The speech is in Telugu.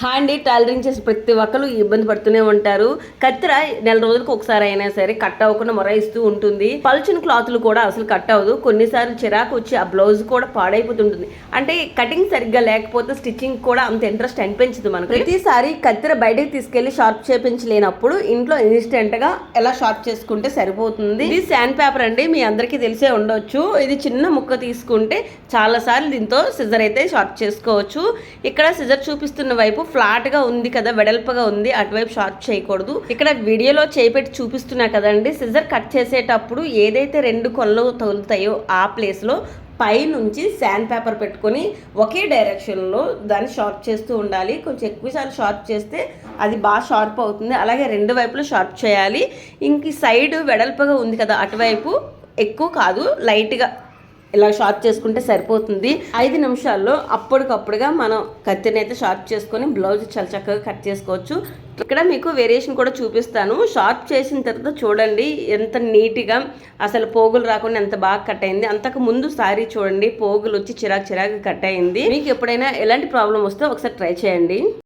హాయ్ అండి టైలరింగ్ చేసి ప్రతి ఒక్కరు ఇబ్బంది పడుతూనే ఉంటారు. కత్తిర నెల రోజులకు ఒకసారి అయినా సరే కట్ అవ్వకుండా మొరాయిస్తూ ఉంటుంది. పలుచిన క్లాత్లు కూడా అసలు కట్ అవ్వదు. కొన్నిసార్లు చిరాకు వచ్చి ఆ బ్లౌజ్ కూడా పాడైపోతుంటుంది. అంటే కటింగ్ సరిగ్గా లేకపోతే స్టిచ్చింగ్ కూడా అంత ఇంట్రెస్ట్ అనిపించదు మనకు. ప్రతిసారి కత్తిర బయటకు తీసుకెళ్ళి షార్ప్ చేపించలేనప్పుడు ఇంట్లో ఇన్స్టెంట్గా ఎలా షార్ప్ చేసుకుంటే సరిపోతుంది? ఇది శాండ్ పేపర్ అండి. మీ అందరికీ తెలిసే ఉండొచ్చు. ఇది చిన్న ముక్క తీసుకుంటే చాలా సార్లు దీంతో సిజర్ అయితే షార్ప్ చేసుకోవచ్చు. ఇక్కడ సిజర్ చూపిస్తున్న వైపు ఫ్లాట్గా ఉంది కదా వెడల్పగా ఉంది అటువైపు షార్ప్ చేయకూడదు. ఇక్కడ వీడియోలో చేపెట్టి చూపిస్తున్నా కదండి సిజర్ కట్ చేసేటప్పుడు ఏదైతే రెండు కొనలు తగులుతాయో ఆ ప్లేస్లో పై నుంచి శాండ్ పేపర్ పెట్టుకొని ఒకే డైరెక్షన్లో దాన్ని షార్ప్ చేస్తూ ఉండాలి. కొంచెం ఎక్కువసార్లు షార్ప్ చేస్తే అది బాగా షార్ప్ అవుతుంది. అలాగే రెండు వైపులు షార్ప్ చేయాలి. ఇంక సైడ్ వెడల్పగా ఉంది కదా అటువైపు ఎక్కువ కాదు లైట్గా ఇలా షార్ప్ చేసుకుంటే సరిపోతుంది. ఐదు నిమిషాల్లో అప్పటికప్పుడుగా మనం కత్తిని అయితే షార్ప్ చేసుకొని బ్లౌజ్ చాలా చక్కగా కట్ చేసుకోవచ్చు. ఇక్కడ మీకు వేరియేషన్ కూడా చూపిస్తాను. షార్ప్ చేసిన తర్వాత చూడండి ఎంత నీట్గా అసలు పోగులు రాకుండా ఎంత బాగా కట్ అయింది. అంతకు ముందు సారీ చూడండి పోగులు వచ్చి చిరాకు చిరాకు కట్ అయింది. మీకు ఎప్పుడైనా ఎలాంటి ప్రాబ్లం వస్తే ఒకసారి ట్రై చేయండి.